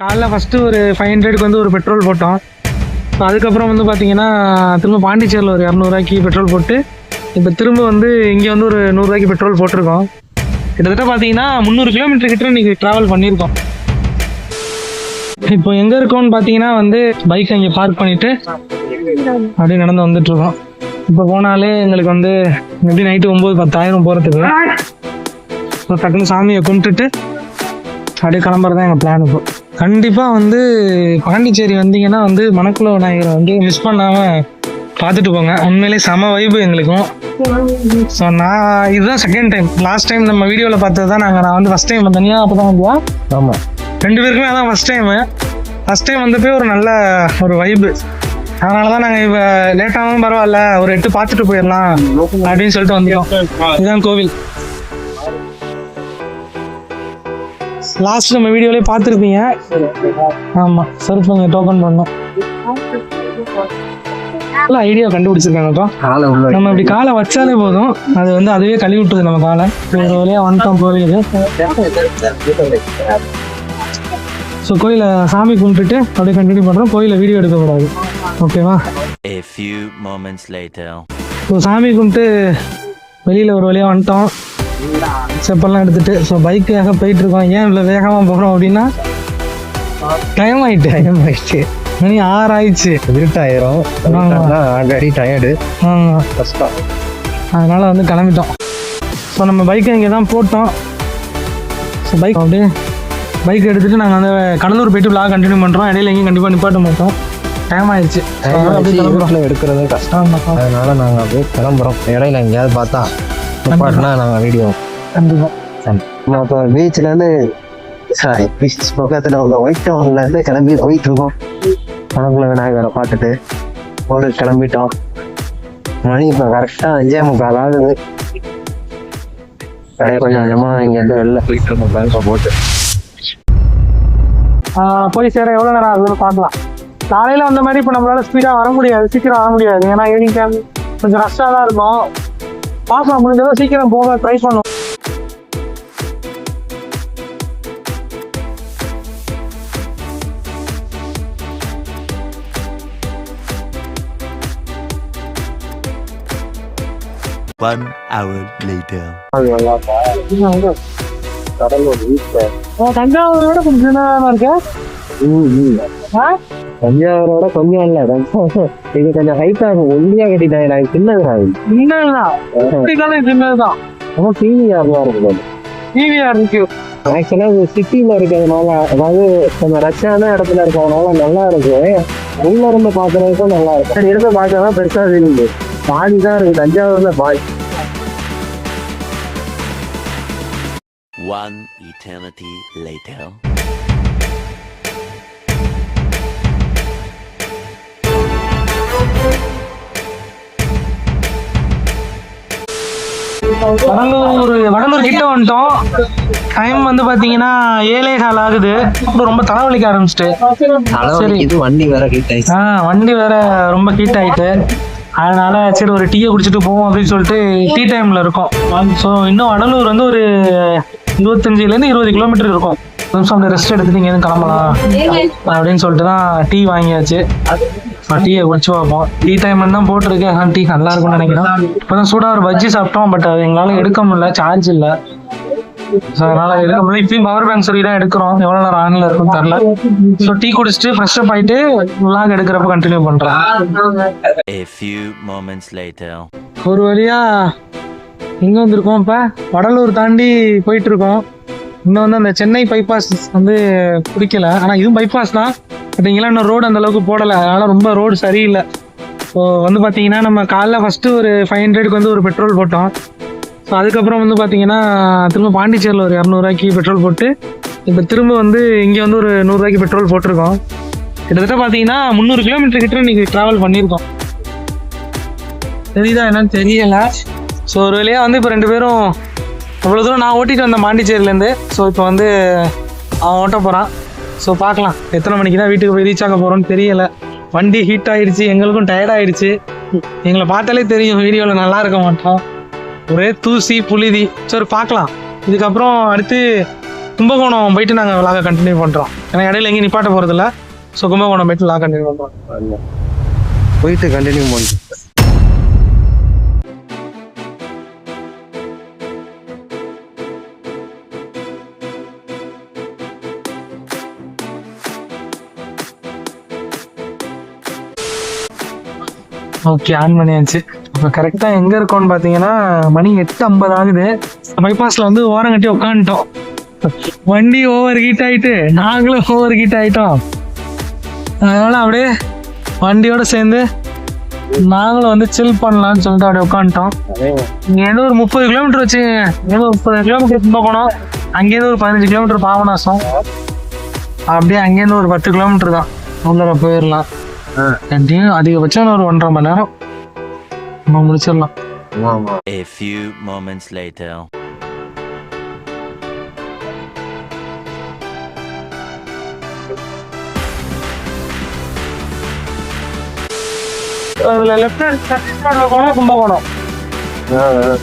காலைல ஃபஸ்ட்டு ஒரு ஃபைவ் ஹண்ட்ரடுக்கு வந்து ஒரு பெட்ரோல் போட்டோம். ஸோ அதுக்கப்புறம் வந்து பார்த்தீங்கன்னா திரும்ப பாண்டிச்சேரியில் ஒரு இரநூறுவாய்க்கு பெட்ரோல் போட்டு இப்போ திரும்ப வந்து இங்கே வந்து ஒரு நூறுரூவாய்க்கு பெட்ரோல் போட்டிருக்கோம். கிட்டத்தட்ட பார்த்தீங்கன்னா முந்நூறு கிலோமீட்டர் கிட்ட இன்றைக்கி ட்ராவல் பண்ணியிருக்கோம். இப்போ எங்கே இருக்கோம்னு பார்த்தீங்கன்னா வந்து பைக்கை இங்கே பார்க் பண்ணிவிட்டு அப்படியே நடந்து வந்துட்டு இருக்கோம் இப்போ போனாலே எங்களுக்கு வந்து எப்படி நைட்டு ஒம்பது பத்தாயிரம் போகிறதுக்கு இப்போ டக்குன்னு சாமியை கும்பிட்டுட்டு அப்படியே கிளம்புறது தான் எங்கள் பிளான் இப்போ. கண்டிப்பாக வந்து பாண்டிச்சேரி வந்தீங்கன்னா வந்து மணக்குள விநாயகரை வந்து மிஸ் பண்ணாமல் பார்த்துட்டு போங்க. உண்மையிலே செம வைப்பு எங்களுக்கும். ஸோ நான் இதுதான் செகண்ட் டைம் லாஸ்ட் டைம் நம்ம வீடியோவில் பார்த்தது தான் நாங்கள் நான் வந்து ஃபஸ்ட் டைம் தனியாக அப்போ தான் வந்தியா? ஆமாம் ரெண்டு பேருக்குமே அதான் ஃபஸ்ட் டைமு ஃபஸ்ட் டைம் வந்தப்போ ஒரு நல்ல ஒரு வைப்பு அதனால தான் நாங்கள் இப்போ லேட்டாகவும் பரவாயில்ல. ஒரு எட்டு பார்த்துட்டு போயிடலாம். அப்படின்னு சொல்லிட்டு வந்துட்டோம் இதுதான் கோவில். லாஸ்ட் நம்ம வீடியோலேயே பார்த்துருப்பீங்க. ஆமாம் செருப்பு டோக்கன் பண்ணோம். நல்ல ஐடியா உள்ள நம்ம இப்படி காலை வச்சாலே போதும். அது வந்து அதுவே கழுவி விட்டுது நம்ம காலை. ஒரு வழியாக வந்துட்டோம் கோவிலுக்கு ஸோ கோயிலை சாமி கும்பிட்டுட்டு அப்படியே கண்டினியூ பண்ணுறோம் கோயிலில் வீடியோ எடுக்கக்கூடாது. ஓகேவா A few moments later. So சாமி கும்பிட்டு வெளியில் ஒரு வழியாக வந்துட்டோம். செப்பல்லாம் எடுத்துட்டு ஸோ பைக்காக போயிட்டு இருக்கோம் ஏன் இவ்வளோ வேகமாக போகிறோம் அப்படின்னா டைம் ஆயிட்டு டைம் ஆயிடுச்சு. மணி ஆறு ஆயிடுச்சு. இருட்டாயிரும். ஆல்ரெடி டயர்டு கஷ்டம். அதனால் வந்து கிளம்பிட்டோம். ஸோ நம்ம பைக்கை இங்கே தான் போட்டோம். ஸோ பைக் அப்படியே பைக் எடுத்துகிட்டு நாங்கள் அந்த கடலூர் போயிட்டு விளாக் கண்டினியூ பண்ணுறோம் இடையில எங்கேயும் கண்டிப்பாக நிப்பாட்ட மாட்டோம். டைம் ஆயிடுச்சு. எடுக்கிறது கஷ்டம். அதனால நாங்கள் அப்படியே கிளம்புறோம். இடையில எங்கேயாவது பார்த்தா நிப்பாட்டினா நாங்கள் வீடியோ இப்போ பீச்லேருந்து சாரி. பீச் பக்கத்தில் உள்ள ஒயிட் டவுன்லேருந்து கிளம்பி போயிட்டு இருக்கோம். கணக்குல விநாயகரை பார்த்துட்டு ஒரு கிளம்பிட்டோம். மணி இப்போ கரெக்டாக அஞ்சே முக்கால் ஆகுது. கொஞ்சம் கொஞ்சமாக இங்கேருந்து வெளில போயிட்டு இருக்கோம் பேங்கை போட்டு போய் சேர எவ்வளோ நேரம் ஆகுதுன்னு பார்க்கலாம். காலையில் வந்த மாதிரி இப்போ நம்மளால ஸ்பீடாக வர முடியாது சீக்கிரம் வர முடியாது. ஏன்னா ஈவினிங் டைம் கொஞ்சம் ரஷ்ஷாக தான் இருக்கும். பார்க்கலாம் முடிஞ்சதோ சீக்கிரம் போக ட்ரை பண்ணும் One hour later. கடலூர் வீட்டில் தஞ்சாவூரோட கொஞ்சம் சின்னதாக இருக்கு? ஆ தஞ்சாவூரோட கொஞ்சம் இல்லை இது கொஞ்சம் ஹைட் ஆகும் ஒல்லியாக கட்டிட்டாங்க. எனக்கு சின்னது ஆகும் சின்னதுதான் சின்னதுதான் ரொம்ப டிவிஆர்லாம் இருக்கும் டிவிஆர் இருக்கு ஆக்சுவலாக இது சிட்டியில் இருக்கிறதுனால அதாவது கொஞ்சம் ரஷ்ஷான இடத்துல இருக்கிறதுனால நல்லா இருக்கும் உள்ள இருந்து பார்க்கறதுக்கும் நல்லா இருக்கும் சரி இடத்த பார்க்கறதா பெருசாக தெரியுது பாதி தான் இருக்கு. தஞ்சாவூர்ல பாதி. One eternity later. Vadalur Vadalur கிட்ட வந்துட்டோம். டைம் வந்து பாத்தீங்கன்னா ஏழே கால் ஆகுது. அப்புறம் ரொம்ப தலைவலிக்க ஆரம்பிச்சிட்டு. சரி. இது வண்டி வேற ஹீட் ஆயிடுச்சு. ஆ வண்டி வேற ரொம்ப ஹீட் ஆயிட்டு. அதனால சரி ஒரு டீயை குடிச்சிட்டு போவோம் அப்படின்னு சொல்லிட்டு டீ டைம்ல இருக்கோம். ஸோ இன்னும் வடலூர் வந்து ஒரு இருபத்தஞ்சுலேருந்து இருபது கிலோமீட்டர் இருக்கும். நிமிஷம் ரெஸ்ட் எடுத்துட்டு இங்கேருந்து கிளம்பலாம் அப்படின்னு சொல்லிட்டு தான் டீ வாங்கியாச்சு. டீயை குடிச்சு பார்ப்போம் டீ டைம் தான் போட்டிருக்கேன் ஆனால் டீ நல்லா இருக்கும்னு நினைக்கிறேன். இப்போ தான் சூடாக ஒரு பஜ்ஜி சாப்பிட்டோம் பட் அது எங்களால் எடுக்க முடியல. சார்ஜ் இல்லை. ஸோ அதனால எடுக்க முடியல. இப்பயும் பவர் பேங்க் சொல்லி தான் எடுக்கிறோம். எவ்வளோ நேரம் ஆன்ல இருக்கும்னு தெரில ஸோ டீ குடிச்சிட்டு ஃப்ரெஷ் அப் ஆயிட்டு விளாக் எடுக்கிறப்ப கண்டினியூ பண்ணுறேன். ஒரு வழியா எங்க வந்திருக்கோம் இப்ப. வடலூர் தாண்டி போயிட்டு இருக்கோம். இன்னும் வந்து அந்த சென்னை பைபாஸ் வந்து பிடிக்கல. ஆனால் இதுவும் பைபாஸ் தான். பட் இங்கெல்லாம் இன்னும் ரோடு அந்தளவுக்கு போடலை. அதனால் ரொம்ப ரோடு சரியில்லை. ஸோ வந்து பார்த்தீங்கன்னா நம்ம காலைல ஃபஸ்ட்டு ஒரு ஃபைவ் ஹண்ட்ரடுக்கு வந்து ஒரு பெட்ரோல் போட்டோம். ஸோ அதுக்கப்புறம் வந்து பார்த்தீங்கன்னா திரும்ப பாண்டிச்சேரியில் ஒரு இரநூறுவாய்க்கு பெட்ரோல் போட்டு இப்போ திரும்ப வந்து இங்கே வந்து ஒரு நூறுரூவாய்க்கு பெட்ரோல் போட்டிருக்கோம். கிட்டத்தட்ட பார்த்தீங்கன்னா முந்நூறு கிலோமீட்டர் கிட்ட இன்னைக்கு ட்ராவல் பண்ணியிருக்கோம். தெரியுதா என்னன்னு தெரியலை. ஸோ ஒரு வழியாக வந்து இப்போ ரெண்டு பேரும் அவ்வளோ தூரம் நான் ஓட்டிட்டு வந்தேன் பாண்டிச்சேரியிலேருந்து ஸோ இப்போ வந்து அவன் ஓட்ட போகிறான் ஸோ பார்க்கலாம் எத்தனை மணிக்கு தான் வீட்டுக்கு போய் ரீச் ஆக போகிறோன்னு தெரியல. வண்டி ஹீட் ஆயிடுச்சு எங்களுக்கும் டயர்ட் ஆயிடுச்சு. எங்களை பார்த்தாலே தெரியும் வீடியோவில் நல்லா இருக்க மாட்டோம். ஒரே தூசி புழுதி. சரி பார்க்கலாம். இதுக்கப்புறம் அடுத்து கும்பகோணம் போயிட்டு நாங்கள் விளாக கண்டினியூ பண்ணுறோம் ஏன்னா இடையில எங்கேயும் நிப்பாட்ட போகிறதில்ல ஸோ கும்பகோணம் போயிட்டு விளாக கண்டினியூ பண்ணுறோம் போயிட்டு கண்டினியூ பண்ணுறோம் ஓகே ஆன் பண்ணியாச்சு இப்போ கரெக்டாக எங்கே இருக்கோம்னு பார்த்தீங்கன்னா மணி எட்டு ஐம்பது ஆகுது. பைபாஸில் வந்து ஓரம் கட்டி உட்காந்துட்டோம் வண்டி ஓவர் ஹீட் ஆகிட்டு நாங்களும் ஓவர் ஹீட் ஆகிட்டோம் அதனால் அப்படியே வண்டியோட சேர்ந்து நாங்களும் வந்து சில் பண்ணலாம்னு சொல்லிட்டு அப்படியே உட்காந்துட்டோம் இங்கேருந்து ஒரு முப்பது கிலோமீட்டர் வச்சு ஏதோ ஒரு முப்பது கிலோமீட்டர் போகணும். அங்கேருந்து ஒரு பதினஞ்சு கிலோமீட்டர் பாபநாசம். அப்படியே அங்கேருந்து ஒரு பத்து கிலோமீட்டர் தான். உள்ள போயிடலாம். கண்டினியூ அதிகபட்சம் ஒரு ஒன்றரை மணி நேரம். நம்ம முடிச்சிடலாம். A few moments later. அதில் லெஃப்ட் ஹேண்ட் போனால் கும்பகோணம். ஆ, ஆ.